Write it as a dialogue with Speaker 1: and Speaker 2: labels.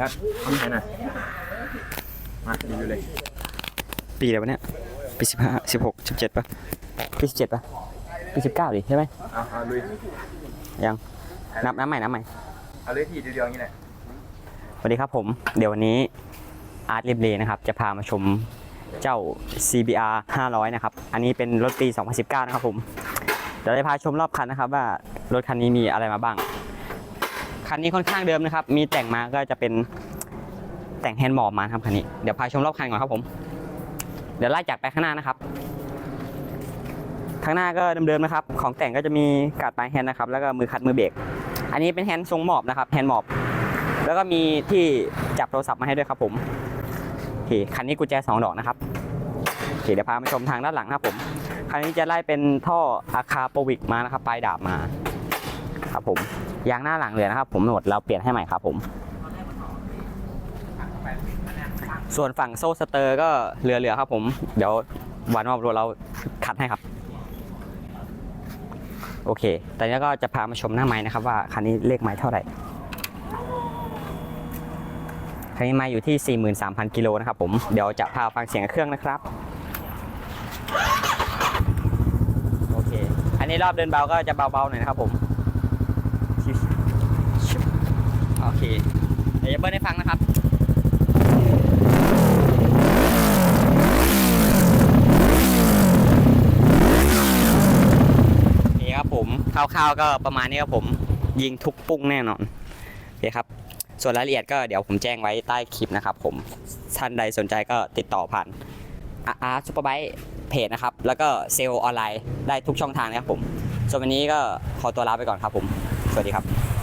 Speaker 1: ครับทำไงน่ะมารีวิวเลย
Speaker 2: ปีอะไรวะเนี่ย ปีสิบห้าสิบหกสิบเจ็ดปะปีสิบเจ็ดปะปีสิบเก้าดิใช่ไหม
Speaker 1: เอาเอาลุย
Speaker 2: ยัง นับน้ำใหม่น้ำใหม่
Speaker 1: เอาเลยทีเดียวๆอย่างนี้แหละ
Speaker 2: สวัสดีครับผม เดี๋ยววันนี้อาร์ตเรียบเลนะครับ จะพามาชมเจ้า CBR 500 นะครับ อันนี้เป็นรถปี 2019 นะครับผม เดี๋ยวจะพาชมรอบคันนะครับว่ารถคันนี้มีอะไรมาบ้าง คันนี้ค่อนข้างเดิมนะครับ มีแต่งมาก็จะเป็นแต่งแฮนด์มอบมาครับคันนี้ เดี๋ยวพาชมรอบคันก่อนครับผม เดี๋ยวไล่จากไปข้างหน้านะครับ ข้างหน้าก็เดิมๆนะครับ ของแต่งก็จะมีกาดปลายแฮนด์นะครับ แล้วก็มือคัดมือเบรก อันนี้เป็นแฮนด์ทรงมอบนะครับ แฮนด์มอบ แล้วก็มีที่จับโทรศัพท์มาให้ด้วยครับผมโอเคคันนี้กุญแจสองดอกนะครับโอเคเดี๋ยวพามาชมทางด้านหลังครับผม คันนี้จะไล่เป็นท่ออาคาโปวิกมานะครับ ปลายดาบมา ครับผมยางหน้าหลังเหลือนะครับ ผมหมดเราเปลี่ยนให้ใหม่ครับผมส่วนฝั่งโซ่สเตอร์ก็เหลือๆครับผม เดี๋ยววันมอบรถเราคัดให้ครับ โอเค ตอนนี้ก็จะพามาชมหน้าไม้นะครับ ว่าคันนี้เลขไม้เท่าไหร่ คันนี้ไมาอยู่ที่ 43,000 กิโลนะครับผม เดี๋ยวจะพาฟังเสียงเครื่องนะครับ โอเค อันนี้รอบเดินเบาก็จะเบาๆหน่อยนะครับผม โอเค บิ้ลให้ฟังนะครับนี่ครับผมคร่าวๆก็ประมาณนี้ครับผมยิงทุกปุ้งแน่นอนโอเคครับ ส่วนรายละเอียดก็เดี๋ยวผมแจ้งไว้ใต้คลิปนะครับผมท่านใดสนใจก็ติดต่อผ่านอาร์ซูเปอร์ไบเพจนะครับ แล้วก็เซลล์ออนไลน์ได้ทุกช่องทางนะครับผม ส่วนวันนี้ก็ขอตัวลาไปก่อนครับผม สวัสดีครับ